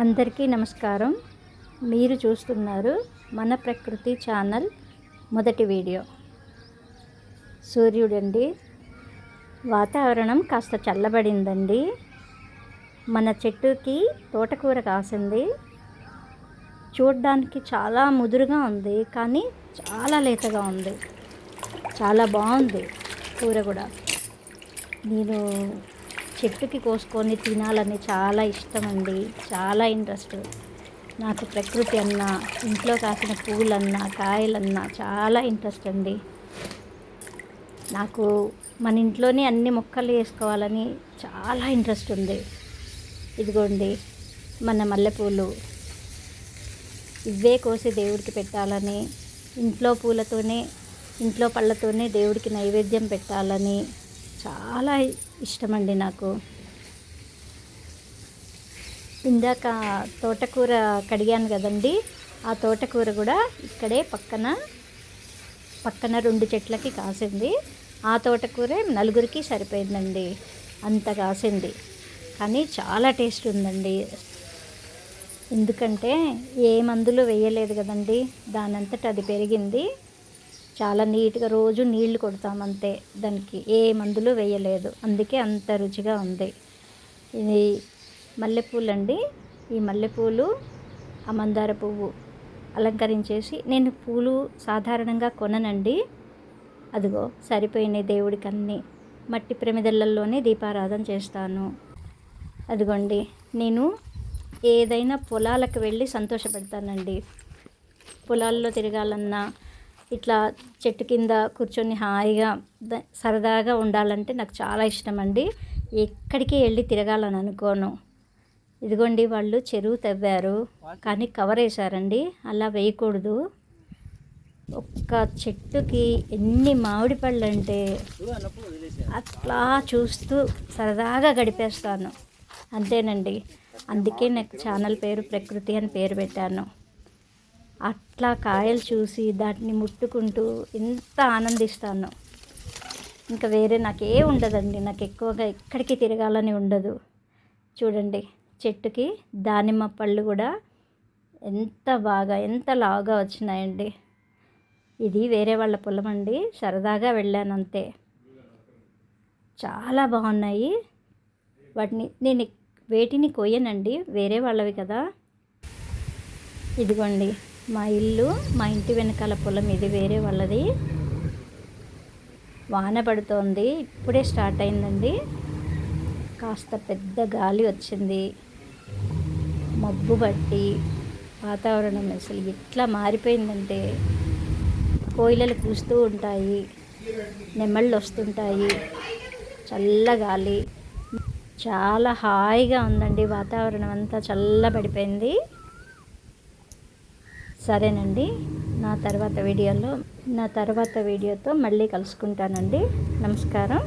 అందరికీ నమస్కారం. మీరు చూస్తున్నారు మన ప్రకృతి ఛానల్ మొదటి వీడియో. సూర్యుడండి. వాతావరణం కాస్త చల్లబడిందండి. మన చెట్టుకి తోటకూర కాసింది. చూడ్డానికి చాలా ముదురుగా ఉంది కానీ చాలా లేతగా ఉంది. చాలా బాగుంది కూర కూడా. నేను చెట్టుకి కోసుకొని తినాలని చాలా ఇష్టం అండి చాలా ఇంట్రెస్ట్. నాకు ప్రకృతి అన్న ఇంట్లో కాసిన పూలన్నా కాయలన్నా చాలా ఇంట్రెస్ట్ అండి. నాకు మన ఇంట్లోనే అన్ని మొక్కలు వేసుకోవాలని చాలా ఇంట్రెస్ట్ ఉంది. ఇదిగోండి మన మల్లెపూలు. ఇవే కోసి దేవుడికి పెట్టాలని ఇంట్లో పూలతోనే ఇంట్లో పళ్ళతోనే దేవుడికి నైవేద్యం పెట్టాలని చాలా ఇష్టమండి నాకు. ఇందాక తోటకూర కడిగాను కదండి ఆ తోటకూర కూడా ఇక్కడే పక్కన పక్కన రెండు చెట్లకి కాసింది. ఆ తోటకూరే నలుగురికి సరిపోయిందండి అంత కాసింది. కానీ చాలా టేస్ట్ ఉందండి. ఎందుకంటే ఏ మందులు వేయలేదు కదండి దానంతట అది పెరిగింది. చాలా నీట్గా రోజు నీళ్ళు కొడతాం అంతే. దానికి ఏ మందులు వేయలేదు. అందుకే అంత రుచిగా ఉంది. ఇది మల్లెపూలు అండి. ఈ మల్లెపూలు ఆ మందార పువ్వు అలంకరించేసి నేను పూలు సాధారణంగా కొననండి. అదిగో సరిపోయినాయి దేవుడికి అన్నీ మట్టి ప్రమిదలలోనే దీపారాధన చేస్తాను. అదిగోండి నేను ఏదైనా పొలాలకు వెళ్ళి సంతోషపెడతానండి. పొలాల్లో తిరగాలన్నా ఇట్లా చెట్టు కింద కూర్చొని హాయిగా సరదాగా ఉండాలంటే నాకు చాలా ఇష్టం అండి ఎక్కడికి వెళ్ళి తిరగాలని అనుకోను. ఇదిగోండి వాళ్ళు చెరువు తవ్వారు. కానీ కవర్ వేశారండి. అలా వేయకూడదు. ఒక్క చెట్టుకి ఎన్ని మామిడి పళ్ళు అంటే అట్లా చూస్తూ సరదాగా గడిపేస్తాను. అంతేనండి. అందుకే నాకు ఛానల్ పేరు ప్రకృతి అని పేరు పెట్టాను. అట్లా కాయలు చూసి దాటిని ముట్టుకుంటూ ఎంత ఆనందిస్తాను. ఇంకా వేరే నాకే ఉండదండి. నాకు ఎక్కువగా ఎక్కడికి తిరగాలని ఉండదు. చూడండి చెట్టుకి దానిమ్మ పళ్ళు కూడా ఎంత బాగా ఎంత లావుగా వచ్చినాయండి. ఇది వేరే వాళ్ళ పొలం అండి సరదాగా వెళ్ళాను అంతే చాలా బాగున్నాయి. వాటిని నేను వేటిని కొయ్యనండి. వేరే వాళ్ళవి కదా. ఇదిగోండి. మా ఇల్లు మా ఇంటి వెనకాల పొలం ఇది వేరే వాళ్ళది. వాన పడుతోంది ఇప్పుడే స్టార్ట్ అయిందండి. కాస్త పెద్ద గాలి వచ్చింది. మబ్బు పట్టి వాతావరణం అసలు ఎట్లా మారిపోయిందంటే కోయిలలు కూస్తూ ఉంటాయి నెమళ్ళు వస్తుంటాయి చల్ల గాలి. చాలా హాయిగా ఉందండి వాతావరణం అంతా చల్లబడిపోయింది. సరేనండి. నా తర్వాత వీడియోలో నా తర్వాత వీడియోతో మళ్ళీ కలుసుకుంటానండి. నమస్కారం.